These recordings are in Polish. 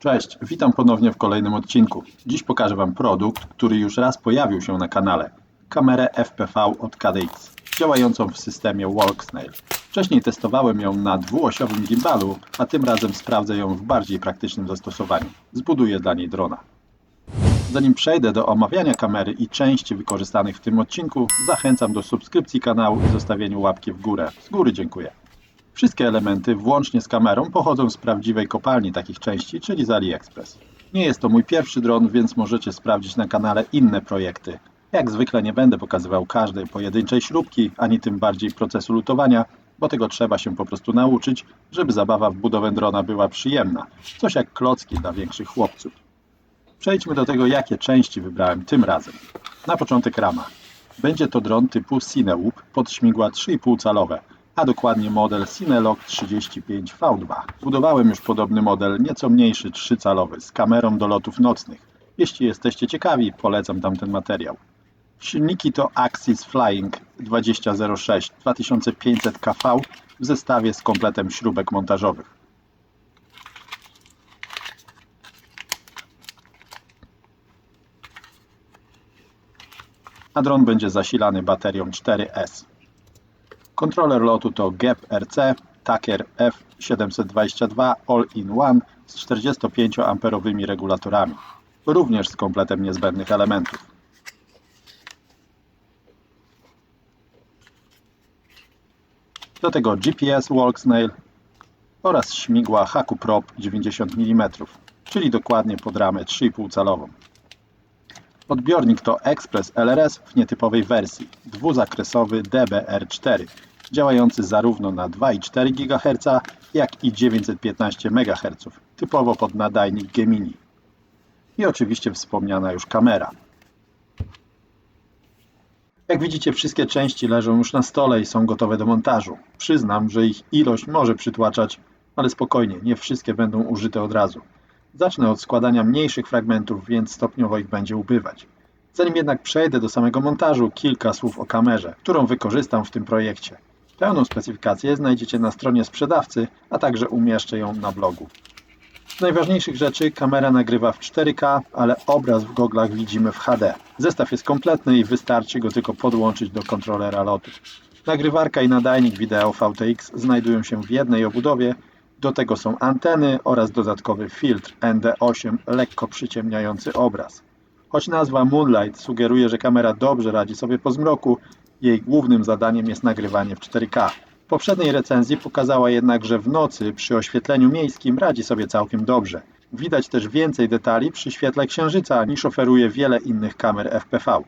Cześć, witam ponownie w kolejnym odcinku. Dziś pokażę Wam produkt, który już raz pojawił się na kanale. Kamerę FPV od KDX, działającą w systemie Walksnail. Wcześniej testowałem ją na dwuosiowym gimbalu, a tym razem sprawdzę ją w bardziej praktycznym zastosowaniu. Zbuduję dla niej drona. Zanim przejdę do omawiania kamery i części wykorzystanych w tym odcinku, zachęcam do subskrypcji kanału i zostawienia łapki w górę. Z góry dziękuję. Wszystkie elementy, włącznie z kamerą, pochodzą z prawdziwej kopalni takich części, czyli z AliExpress. Nie jest to mój pierwszy dron, więc możecie sprawdzić na kanale inne projekty. Jak zwykle nie będę pokazywał każdej pojedynczej śrubki, ani tym bardziej procesu lutowania, bo tego trzeba się po prostu nauczyć, żeby zabawa w budowę drona była przyjemna. Coś jak klocki dla większych chłopców. Przejdźmy do tego, jakie części wybrałem tym razem. Na początek rama. Będzie to dron typu Cineloop pod śmigła 3,5 calowe, a dokładnie model Cinelog 35V2. Budowałem już podobny model, nieco mniejszy 3-calowy, z kamerą do lotów nocnych. Jeśli jesteście ciekawi, polecam tamten materiał. Silniki to Axis Flying 2006 2500 kV w zestawie z kompletem śrubek montażowych. A dron będzie zasilany baterią 4S. Kontroler lotu to GEP RC Taker F722 All-in-One z 45A regulatorami, również z kompletem niezbędnych elementów. Do tego GPS Walksnail oraz śmigła Haku Prop 90 mm, czyli dokładnie pod ramę 3,5 calową. Odbiornik to Express LRS w nietypowej wersji, dwuzakresowy DBR4, działający zarówno na 2,4 GHz, jak i 915 MHz, typowo pod nadajnik Gemini. I oczywiście wspomniana już kamera. Jak widzicie, wszystkie części leżą już na stole i są gotowe do montażu. Przyznam, że ich ilość może przytłaczać, ale spokojnie, nie wszystkie będą użyte od razu. Zacznę od składania mniejszych fragmentów, więc stopniowo ich będzie ubywać. Zanim jednak przejdę do samego montażu, kilka słów o kamerze, którą wykorzystam w tym projekcie. Pełną specyfikację znajdziecie na stronie sprzedawcy, a także umieszczę ją na blogu. Z najważniejszych rzeczy kamera nagrywa w 4K, ale obraz w goglach widzimy w HD. Zestaw jest kompletny i wystarczy go tylko podłączyć do kontrolera lotu. Nagrywarka i nadajnik wideo VTX znajdują się w jednej obudowie, do tego są anteny oraz dodatkowy filtr ND8 lekko przyciemniający obraz. Choć nazwa Moonlight sugeruje, że kamera dobrze radzi sobie po zmroku, jej głównym zadaniem jest nagrywanie w 4K. W poprzedniej recenzji pokazała jednak, że w nocy przy oświetleniu miejskim radzi sobie całkiem dobrze. Widać też więcej detali przy świetle księżyca niż oferuje wiele innych kamer FPV.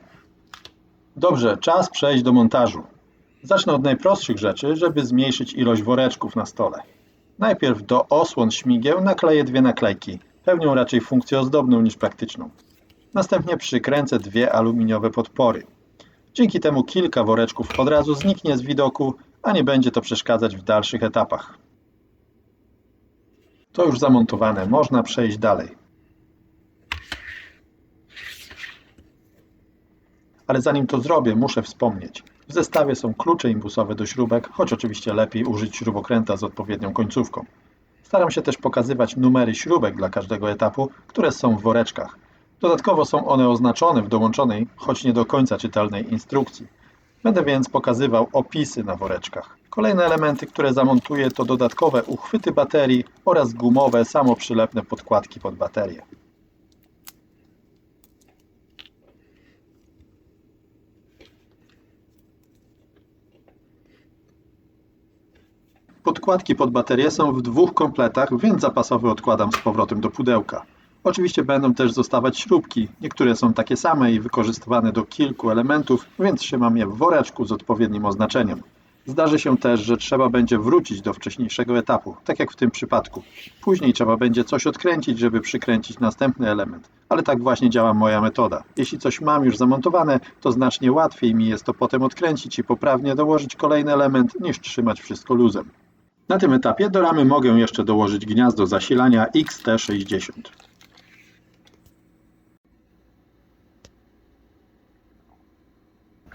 Dobrze, czas przejść do montażu. Zacznę od najprostszych rzeczy, żeby zmniejszyć ilość woreczków na stole. Najpierw do osłon śmigieł nakleję dwie naklejki. Pełnią raczej funkcję ozdobną niż praktyczną. Następnie przykręcę dwie aluminiowe podpory. Dzięki temu kilka woreczków od razu zniknie z widoku, a nie będzie to przeszkadzać w dalszych etapach. To już zamontowane, można przejść dalej. Ale zanim to zrobię, muszę wspomnieć. W zestawie są klucze imbusowe do śrubek, choć oczywiście lepiej użyć śrubokręta z odpowiednią końcówką. Staram się też pokazywać numery śrubek dla każdego etapu, które są w woreczkach. Dodatkowo są one oznaczone w dołączonej, choć nie do końca czytelnej instrukcji. Będę więc pokazywał opisy na woreczkach. Kolejne elementy, które zamontuję to dodatkowe uchwyty baterii oraz gumowe, samoprzylepne podkładki pod baterię. Podkładki pod baterię są w dwóch kompletach, więc zapasowy odkładam z powrotem do pudełka. Oczywiście będą też zostawać śrubki. Niektóre są takie same i wykorzystywane do kilku elementów, więc trzymam je w woreczku z odpowiednim oznaczeniem. Zdarzy się też, że trzeba będzie wrócić do wcześniejszego etapu, tak jak w tym przypadku. Później trzeba będzie coś odkręcić, żeby przykręcić następny element. Ale tak właśnie działa moja metoda. Jeśli coś mam już zamontowane, to znacznie łatwiej mi jest to potem odkręcić i poprawnie dołożyć kolejny element, niż trzymać wszystko luzem. Na tym etapie do ramy mogę jeszcze dołożyć gniazdo zasilania XT60.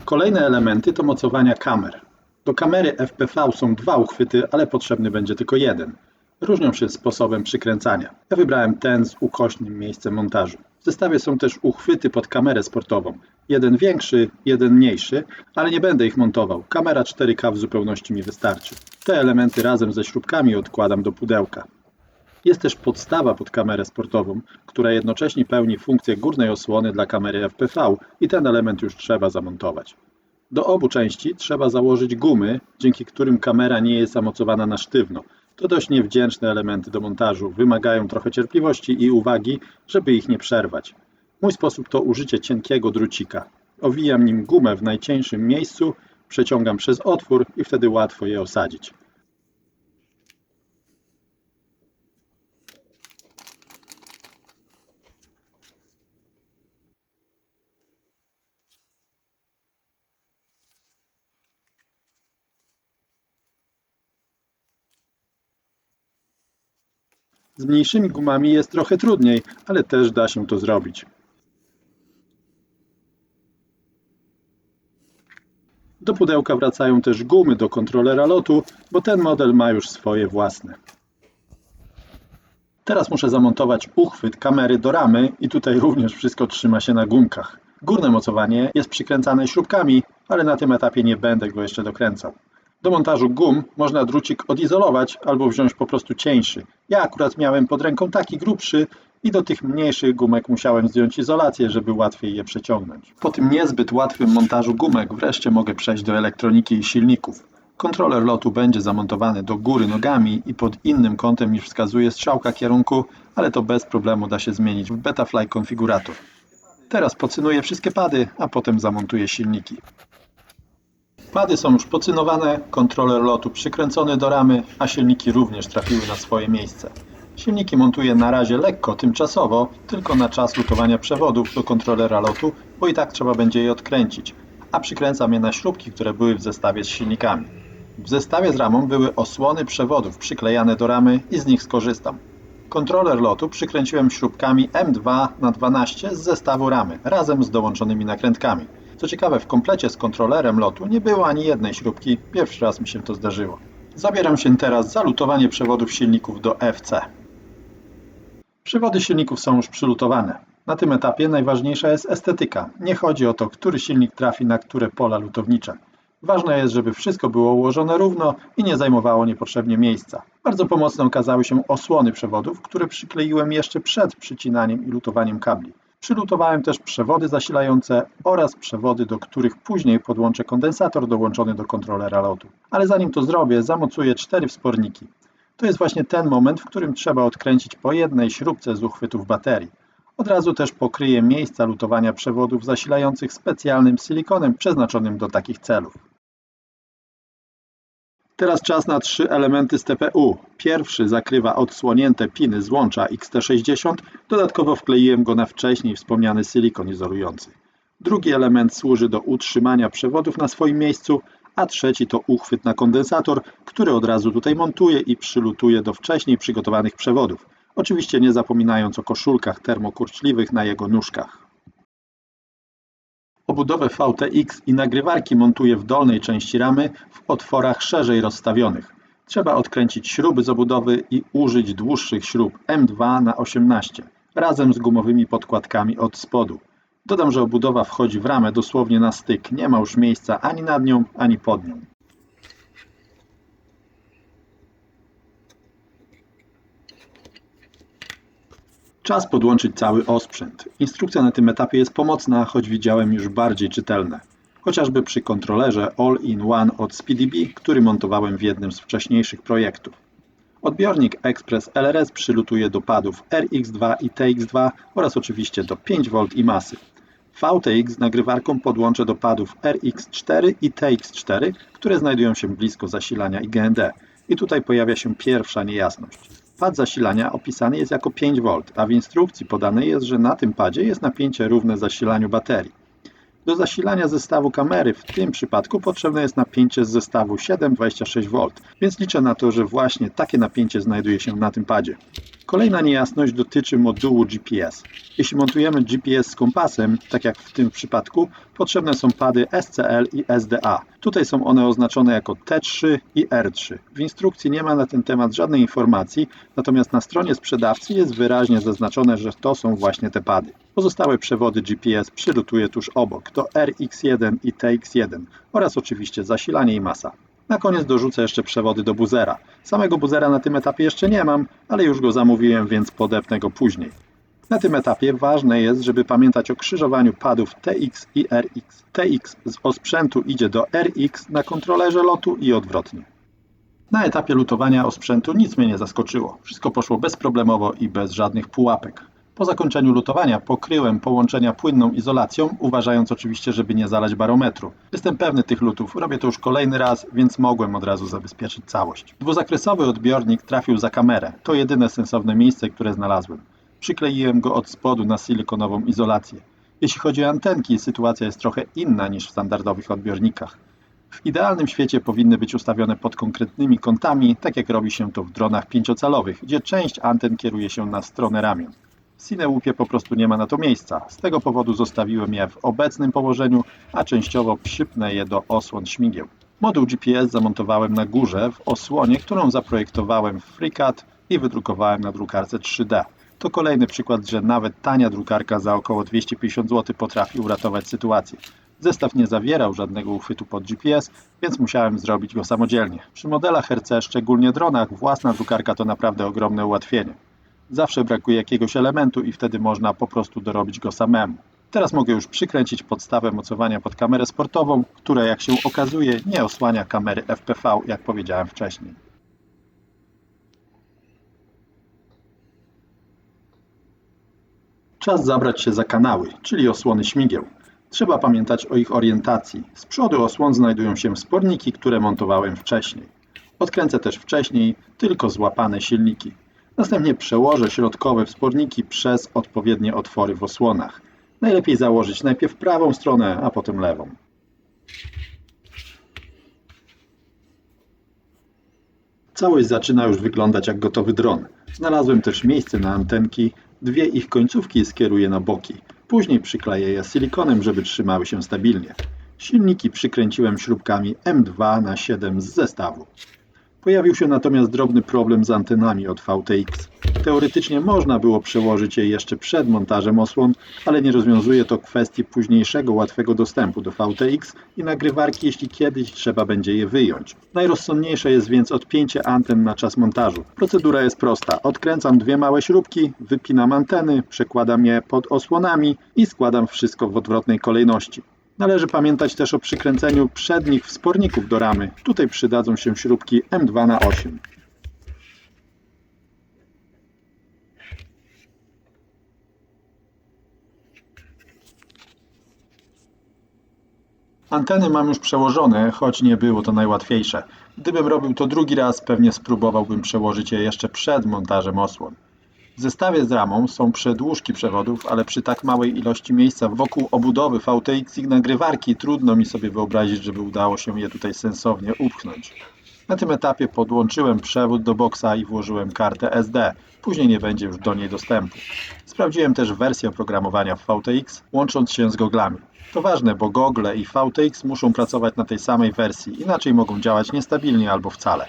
Kolejne elementy to mocowania kamer. Do kamery FPV są dwa uchwyty, ale potrzebny będzie tylko jeden. Różnią się sposobem przykręcania. Ja wybrałem ten z ukośnym miejscem montażu. W zestawie są też uchwyty pod kamerę sportową. Jeden większy, jeden mniejszy, ale nie będę ich montował. Kamera 4K w zupełności mi wystarczy. Te elementy razem ze śrubkami odkładam do pudełka. Jest też podstawa pod kamerę sportową, która jednocześnie pełni funkcję górnej osłony dla kamery FPV i ten element już trzeba zamontować. Do obu części trzeba założyć gumy, dzięki którym kamera nie jest zamocowana na sztywno. To dość niewdzięczne elementy do montażu, wymagają trochę cierpliwości i uwagi, żeby ich nie przerwać. Mój sposób to użycie cienkiego drucika. Owijam nim gumę w najcieńszym miejscu, przeciągam przez otwór i wtedy łatwo je osadzić. Z mniejszymi gumami jest trochę trudniej, ale też da się to zrobić. Do pudełka wracają też gumy do kontrolera lotu, bo ten model ma już swoje własne. Teraz muszę zamontować uchwyt kamery do ramy i tutaj również wszystko trzyma się na gumkach. Górne mocowanie jest przykręcane śrubkami, ale na tym etapie nie będę go jeszcze dokręcał. Do montażu gum można drucik odizolować albo wziąć po prostu cieńszy. Ja akurat miałem pod ręką taki grubszy i do tych mniejszych gumek musiałem zdjąć izolację, żeby łatwiej je przeciągnąć. Po tym niezbyt łatwym montażu gumek wreszcie mogę przejść do elektroniki i silników. Kontroler lotu będzie zamontowany do góry nogami i pod innym kątem niż wskazuje strzałka kierunku, ale to bez problemu da się zmienić w Betafly konfigurator. Teraz pocynuję wszystkie pady, a potem zamontuję silniki. Pady są już pocynowane, kontroler lotu przykręcony do ramy, a silniki również trafiły na swoje miejsce. Silniki montuję na razie lekko, tymczasowo, tylko na czas lutowania przewodów do kontrolera lotu, bo i tak trzeba będzie je odkręcić, a przykręcam je na śrubki, które były w zestawie z silnikami. W zestawie z ramą były osłony przewodów przyklejane do ramy i z nich skorzystam. Kontroler lotu przykręciłem śrubkami M2 na 12 z zestawu ramy, razem z dołączonymi nakrętkami. Co ciekawe, w komplecie z kontrolerem lotu nie było ani jednej śrubki, pierwszy raz mi się to zdarzyło. Zabieram się teraz za lutowanie przewodów silników do FC. Przewody silników są już przylutowane. Na tym etapie najważniejsza jest estetyka. Nie chodzi o to, który silnik trafi na które pola lutownicze. Ważne jest, żeby wszystko było ułożone równo i nie zajmowało niepotrzebnie miejsca. Bardzo pomocne okazały się osłony przewodów, które przykleiłem jeszcze przed przycinaniem i lutowaniem kabli. Przylutowałem też przewody zasilające oraz przewody, do których później podłączę kondensator dołączony do kontrolera lotu. Ale zanim to zrobię, zamocuję cztery wsporniki. To jest właśnie ten moment, w którym trzeba odkręcić po jednej śrubce z uchwytów baterii. Od razu też pokryję miejsca lutowania przewodów zasilających specjalnym silikonem przeznaczonym do takich celów. Teraz czas na trzy elementy z TPU. Pierwszy zakrywa odsłonięte piny złącza XT60, dodatkowo wkleiłem go na wcześniej wspomniany silikon izolujący. Drugi element służy do utrzymania przewodów na swoim miejscu, a trzeci to uchwyt na kondensator, który od razu tutaj montuję i przylutuję do wcześniej przygotowanych przewodów. Oczywiście nie zapominając o koszulkach termokurczliwych na jego nóżkach. Obudowę VTX i nagrywarki montuję w dolnej części ramy w otworach szerzej rozstawionych. Trzeba odkręcić śruby z obudowy i użyć dłuższych śrub M2 na 18 razem z gumowymi podkładkami od spodu. Dodam, że obudowa wchodzi w ramę dosłownie na styk, nie ma już miejsca ani nad nią, ani pod nią. Czas podłączyć cały osprzęt. Instrukcja na tym etapie jest pomocna, choć widziałem już bardziej czytelne. Chociażby przy kontrolerze All-in-One od SpeedyB, który montowałem w jednym z wcześniejszych projektów. Odbiornik Express LRS przylutuje do padów RX2 i TX2 oraz oczywiście do 5V i masy. VTX z nagrywarką podłączę do padów RX4 i TX4, które znajdują się blisko zasilania i GND. I tutaj pojawia się pierwsza niejasność. Pad zasilania opisany jest jako 5V, a w instrukcji podane jest, że na tym padzie jest napięcie równe zasilaniu baterii. Do zasilania zestawu kamery w tym przypadku potrzebne jest napięcie z zestawu 726V, więc liczę na to, że właśnie takie napięcie znajduje się na tym padzie. Kolejna niejasność dotyczy modułu GPS. Jeśli montujemy GPS z kompasem, tak jak w tym przypadku, potrzebne są pady SCL i SDA. Tutaj są one oznaczone jako T3 i R3. W instrukcji nie ma na ten temat żadnej informacji, natomiast na stronie sprzedawcy jest wyraźnie zaznaczone, że to są właśnie te pady. Pozostałe przewody GPS przylutuję tuż obok, to RX1 i TX1 oraz oczywiście zasilanie i masa. Na koniec dorzucę jeszcze przewody do buzera. Samego buzera na tym etapie jeszcze nie mam, ale już go zamówiłem, więc podepnę go później. Na tym etapie ważne jest, żeby pamiętać o krzyżowaniu padów TX i RX. TX z osprzętu idzie do RX na kontrolerze lotu i odwrotnie. Na etapie lutowania osprzętu nic mnie nie zaskoczyło. Wszystko poszło bezproblemowo i bez żadnych pułapek. Po zakończeniu lutowania pokryłem połączenia płynną izolacją, uważając oczywiście, żeby nie zalać barometru. Jestem pewny tych lutów, robię to już kolejny raz, więc mogłem od razu zabezpieczyć całość. Dwuzakresowy odbiornik trafił za kamerę. To jedyne sensowne miejsce, które znalazłem. Przykleiłem go od spodu na silikonową izolację. Jeśli chodzi o antenki, sytuacja jest trochę inna niż w standardowych odbiornikach. W idealnym świecie powinny być ustawione pod konkretnymi kątami, tak jak robi się to w dronach pięciocalowych, gdzie część anten kieruje się na stronę ramion. W Cinełupie po prostu nie ma na to miejsca. Z tego powodu zostawiłem je w obecnym położeniu, a częściowo przypnę je do osłon śmigieł. Moduł GPS zamontowałem na górze w osłonie, którą zaprojektowałem w FreeCAD i wydrukowałem na drukarce 3D. To kolejny przykład, że nawet tania drukarka za około 250 zł potrafi uratować sytuację. Zestaw nie zawierał żadnego uchwytu pod GPS, więc musiałem zrobić go samodzielnie. Przy modelach RC, szczególnie dronach, własna drukarka to naprawdę ogromne ułatwienie. Zawsze brakuje jakiegoś elementu i wtedy można po prostu dorobić go samemu. Teraz mogę już przykręcić podstawę mocowania pod kamerę sportową, która jak się okazuje nie osłania kamery FPV, jak powiedziałem wcześniej. Czas zabrać się za kanały, czyli osłony śmigieł. Trzeba pamiętać o ich orientacji. Z przodu osłon znajdują się sporniki, które montowałem wcześniej. Odkręcę też wcześniej tylko złapane silniki. Następnie przełożę środkowe wsporniki przez odpowiednie otwory w osłonach. Najlepiej założyć najpierw prawą stronę, a potem lewą. Całość zaczyna już wyglądać jak gotowy dron. Znalazłem też miejsce na antenki, dwie ich końcówki skieruję na boki. Później przykleję je silikonem, żeby trzymały się stabilnie. Silniki przykręciłem śrubkami M2 na 7 z zestawu. Pojawił się natomiast drobny problem z antenami od VTX. Teoretycznie można było przełożyć je jeszcze przed montażem osłon, ale nie rozwiązuje to kwestii późniejszego łatwego dostępu do VTX i nagrywarki, jeśli kiedyś trzeba będzie je wyjąć. Najrozsądniejsze jest więc odpięcie anten na czas montażu. Procedura jest prosta. Odkręcam dwie małe śrubki, wypinam anteny, przekładam je pod osłonami i składam wszystko w odwrotnej kolejności. Należy pamiętać też o przykręceniu przednich wsporników do ramy. Tutaj przydadzą się śrubki M2 na 8. Anteny mam już przełożone, choć nie było to najłatwiejsze. Gdybym robił to drugi raz, pewnie spróbowałbym przełożyć je jeszcze przed montażem osłon. W zestawie z ramą są przedłużki przewodów, ale przy tak małej ilości miejsca wokół obudowy VTX i nagrywarki trudno mi sobie wyobrazić, żeby udało się je tutaj sensownie upchnąć. Na tym etapie podłączyłem przewód do boksa i włożyłem kartę SD. Później nie będzie już do niej dostępu. Sprawdziłem też wersję oprogramowania w VTX, łącząc się z goglami. To ważne, bo gogle i VTX muszą pracować na tej samej wersji, inaczej mogą działać niestabilnie albo wcale.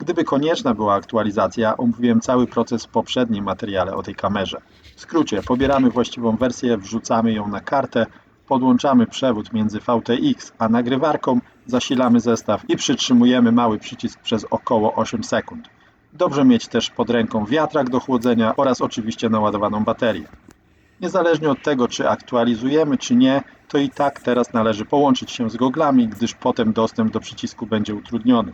Gdyby konieczna była aktualizacja, omówiłem cały proces w poprzednim materiale o tej kamerze. W skrócie, pobieramy właściwą wersję, wrzucamy ją na kartę, podłączamy przewód między VTX a nagrywarką, zasilamy zestaw i przytrzymujemy mały przycisk przez około 8 sekund. Dobrze mieć też pod ręką wiatrak do chłodzenia oraz oczywiście naładowaną baterię. Niezależnie od tego, czy aktualizujemy, czy nie, to i tak teraz należy połączyć się z goglami, gdyż potem dostęp do przycisku będzie utrudniony.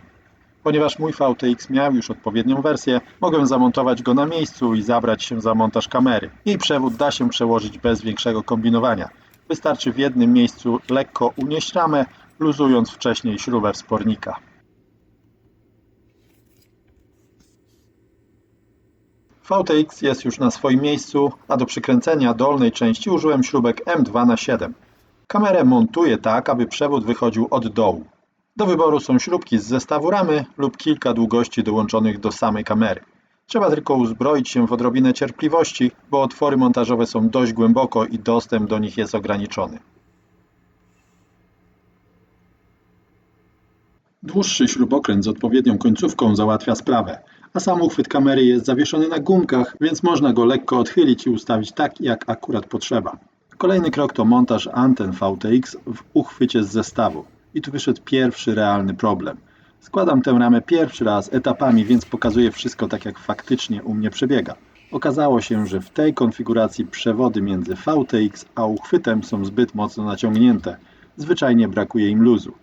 Ponieważ mój VTX miał już odpowiednią wersję, mogę zamontować go na miejscu i zabrać się za montaż kamery. Jej przewód da się przełożyć bez większego kombinowania. Wystarczy w jednym miejscu lekko unieść ramę, luzując wcześniej śrubę wspornika. VTX jest już na swoim miejscu, a do przykręcenia dolnej części użyłem śrubek M2 na 7. Kamerę montuję tak, aby przewód wychodził od dołu. Do wyboru są śrubki z zestawu ramy lub kilka długości dołączonych do samej kamery. Trzeba tylko uzbroić się w odrobinę cierpliwości, bo otwory montażowe są dość głęboko i dostęp do nich jest ograniczony. Dłuższy śrubokręt z odpowiednią końcówką załatwia sprawę, a sam uchwyt kamery jest zawieszony na gumkach, więc można go lekko odchylić i ustawić tak, jak akurat potrzeba. Kolejny krok to montaż anten VTX w uchwycie z zestawu. I tu wyszedł pierwszy realny problem. Składam tę ramę pierwszy raz etapami, więc pokazuję wszystko tak, jak faktycznie u mnie przebiega. Okazało się, że w tej konfiguracji przewody między VTX a uchwytem są zbyt mocno naciągnięte. Zwyczajnie brakuje im luzu.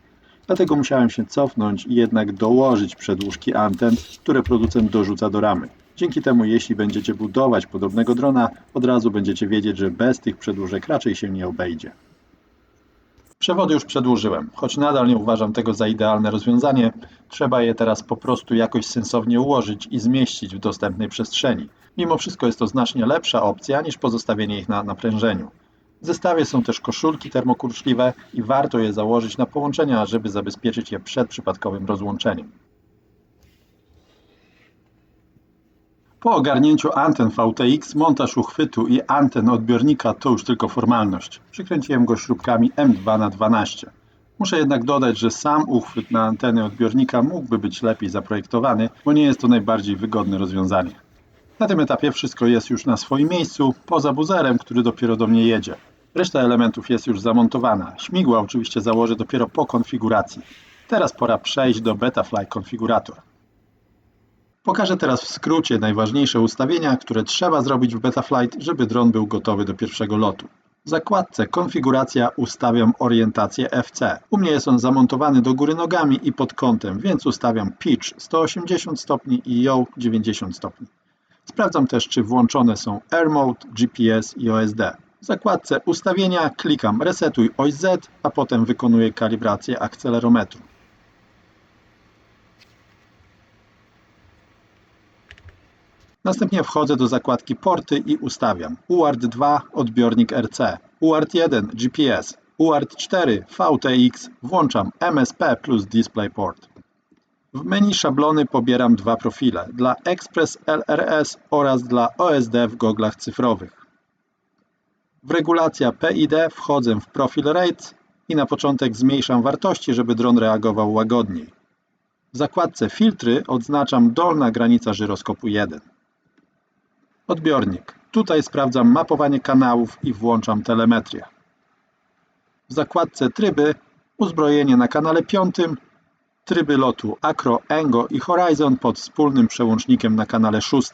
Dlatego musiałem się cofnąć i jednak dołożyć przedłużki anten, które producent dorzuca do ramy. Dzięki temu, jeśli będziecie budować podobnego drona, od razu będziecie wiedzieć, że bez tych przedłużek raczej się nie obejdzie. Przewody już przedłużyłem, choć nadal nie uważam tego za idealne rozwiązanie, trzeba je teraz po prostu jakoś sensownie ułożyć i zmieścić w dostępnej przestrzeni. Mimo wszystko jest to znacznie lepsza opcja niż pozostawienie ich na naprężeniu. W zestawie są też koszulki termokurczliwe i warto je założyć na połączenia, żeby zabezpieczyć je przed przypadkowym rozłączeniem. Po ogarnięciu anten VTX, montaż uchwytu i anten odbiornika to już tylko formalność. Przykręciłem go śrubkami M2 na 12 Muszę jednak dodać, że sam uchwyt na anteny odbiornika mógłby być lepiej zaprojektowany, bo nie jest to najbardziej wygodne rozwiązanie. Na tym etapie wszystko jest już na swoim miejscu, poza buzerem, który dopiero do mnie jedzie. Reszta elementów jest już zamontowana. Śmigła oczywiście założę dopiero po konfiguracji. Teraz pora przejść do Betafly konfigurator. Pokażę teraz w skrócie najważniejsze ustawienia, które trzeba zrobić w Betaflight, żeby dron był gotowy do pierwszego lotu. W zakładce Konfiguracja ustawiam orientację FC. U mnie jest on zamontowany do góry nogami i pod kątem, więc ustawiam pitch 180 stopni i yaw 90 stopni. Sprawdzam też, czy włączone są Air Mode, GPS i OSD. W zakładce Ustawienia klikam Resetuj Z, a potem wykonuję kalibrację akcelerometru. Następnie wchodzę do zakładki Porty i ustawiam UART 2 odbiornik RC, UART 1 GPS, UART 4 VTX, włączam MSP plus DisplayPort. W menu szablony pobieram dwa profile, dla Express LRS oraz dla OSD w goglach cyfrowych. W regulacja PID wchodzę w profil Rates i na początek zmniejszam wartości, żeby dron reagował łagodniej. W zakładce Filtry odznaczam dolna granica żyroskopu 1. Odbiornik. Tutaj sprawdzam mapowanie kanałów i włączam telemetrię. W zakładce Tryby uzbrojenie na kanale 5, tryby lotu Acro, Engo i Horizon pod wspólnym przełącznikiem na kanale 6.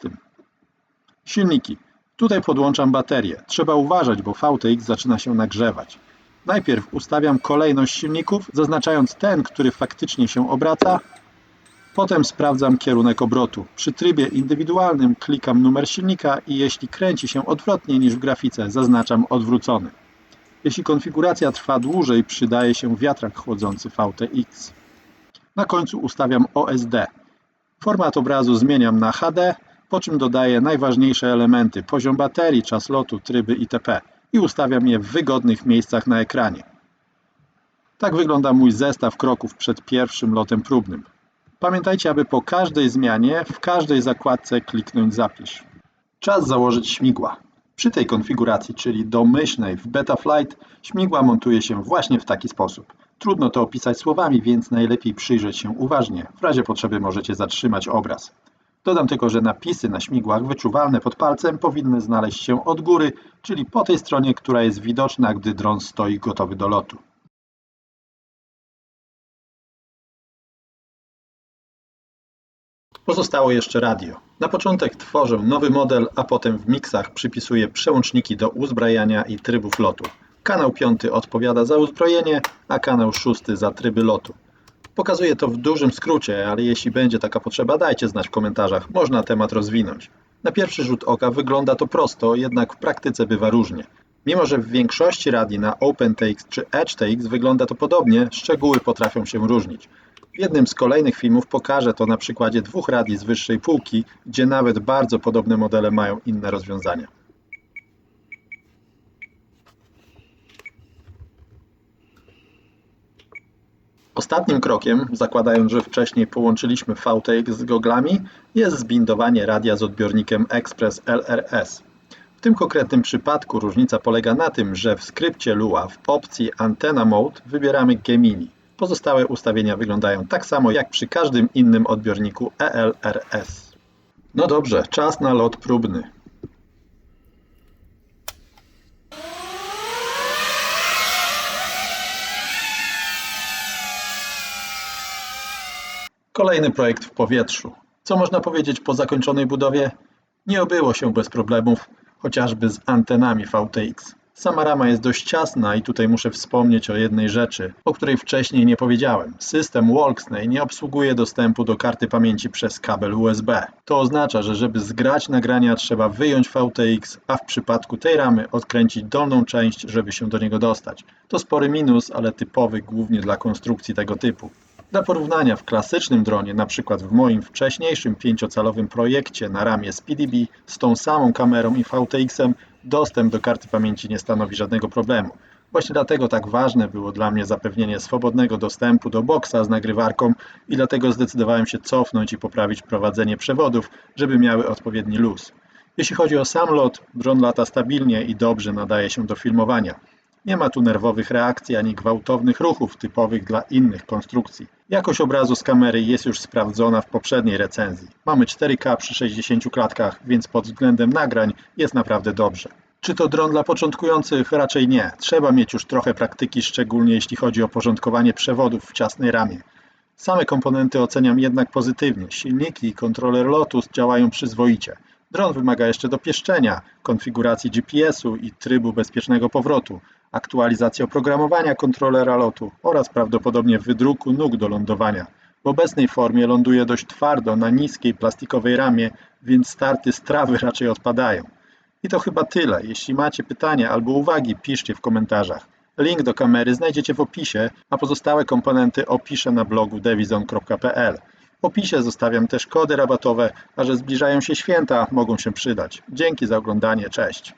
Silniki. Tutaj podłączam baterię. Trzeba uważać, bo VTX zaczyna się nagrzewać. Najpierw ustawiam kolejność silników, zaznaczając ten, który faktycznie się obraca, Potem sprawdzam kierunek obrotu. Przy trybie indywidualnym klikam numer silnika i jeśli kręci się odwrotnie niż w grafice, zaznaczam odwrócony. Jeśli konfiguracja trwa dłużej, przydaje się wiatrak chłodzący VTX. Na końcu ustawiam OSD. Format obrazu zmieniam na HD, po czym dodaję najważniejsze elementy, poziom baterii, czas lotu, tryby itp. i ustawiam je w wygodnych miejscach na ekranie. Tak wygląda mój zestaw kroków przed pierwszym lotem próbnym. Pamiętajcie, aby po każdej zmianie w każdej zakładce kliknąć Zapisz. Czas założyć śmigła. Przy tej konfiguracji, czyli domyślnej w Betaflight, śmigła montuje się właśnie w taki sposób. Trudno to opisać słowami, więc najlepiej przyjrzeć się uważnie. W razie potrzeby możecie zatrzymać obraz. Dodam tylko, że napisy na śmigłach wyczuwalne pod palcem powinny znaleźć się od góry, czyli po tej stronie, która jest widoczna, gdy dron stoi gotowy do lotu. Pozostało jeszcze radio. Na początek tworzę nowy model, a potem w miksach przypisuję przełączniki do uzbrajania i trybów lotu. Kanał piąty odpowiada za uzbrojenie, a kanał szósty za tryby lotu. Pokazuję to w dużym skrócie, ale jeśli będzie taka potrzeba, dajcie znać w komentarzach, można temat rozwinąć. Na pierwszy rzut oka wygląda to prosto, jednak w praktyce bywa różnie. Mimo, że w większości radii na OpenTX czy EdgeTX wygląda to podobnie, szczegóły potrafią się różnić. W jednym z kolejnych filmów pokażę to na przykładzie dwóch radii z wyższej półki, gdzie nawet bardzo podobne modele mają inne rozwiązania. Ostatnim krokiem, zakładając, że wcześniej połączyliśmy VTX z goglami, jest zbindowanie radia z odbiornikiem Express LRS. W tym konkretnym przypadku różnica polega na tym, że w skrypcie Lua w opcji Antenna Mode wybieramy Gemini. Pozostałe ustawienia wyglądają tak samo jak przy każdym innym odbiorniku ELRS. No dobrze, czas na lot próbny. Kolejny projekt w powietrzu. Co można powiedzieć po zakończonej budowie? Nie obyło się bez problemów, chociażby z antenami VTX. Sama rama jest dość ciasna i tutaj muszę wspomnieć o jednej rzeczy, o której wcześniej nie powiedziałem. System Walksney nie obsługuje dostępu do karty pamięci przez kabel USB. To oznacza, że żeby zgrać nagrania trzeba wyjąć VTX, a w przypadku tej ramy odkręcić dolną część, żeby się do niego dostać. To spory minus, ale typowy głównie dla konstrukcji tego typu. Dla porównania w klasycznym dronie, na przykład w moim wcześniejszym 5-calowym projekcie na ramie SpeedyB z tą samą kamerą i VTX-em, dostęp do karty pamięci nie stanowi żadnego problemu. Właśnie dlatego tak ważne było dla mnie zapewnienie swobodnego dostępu do boksa z nagrywarką i dlatego zdecydowałem się cofnąć i poprawić prowadzenie przewodów, żeby miały odpowiedni luz. Jeśli chodzi o sam lot, dron lata stabilnie i dobrze nadaje się do filmowania. Nie ma tu nerwowych reakcji ani gwałtownych ruchów typowych dla innych konstrukcji. Jakość obrazu z kamery jest już sprawdzona w poprzedniej recenzji. Mamy 4K przy 60 klatkach, więc pod względem nagrań jest naprawdę dobrze. Czy to dron dla początkujących? Raczej nie. Trzeba mieć już trochę praktyki, szczególnie jeśli chodzi o porządkowanie przewodów w ciasnej ramie. Same komponenty oceniam jednak pozytywnie. Silniki i kontroler lotu działają przyzwoicie. Dron wymaga jeszcze dopieszczenia, konfiguracji GPS-u i trybu bezpiecznego powrotu, aktualizacji oprogramowania kontrolera lotu oraz prawdopodobnie wydruku nóg do lądowania. W obecnej formie ląduje dość twardo na niskiej plastikowej ramie, więc starty z trawy raczej odpadają. I to chyba tyle. Jeśli macie pytania albo uwagi, piszcie w komentarzach. Link do kamery znajdziecie w opisie, a pozostałe komponenty opiszę na blogu devizon.pl. W opisie zostawiam też kody rabatowe, a że zbliżają się święta, mogą się przydać. Dzięki za oglądanie, cześć.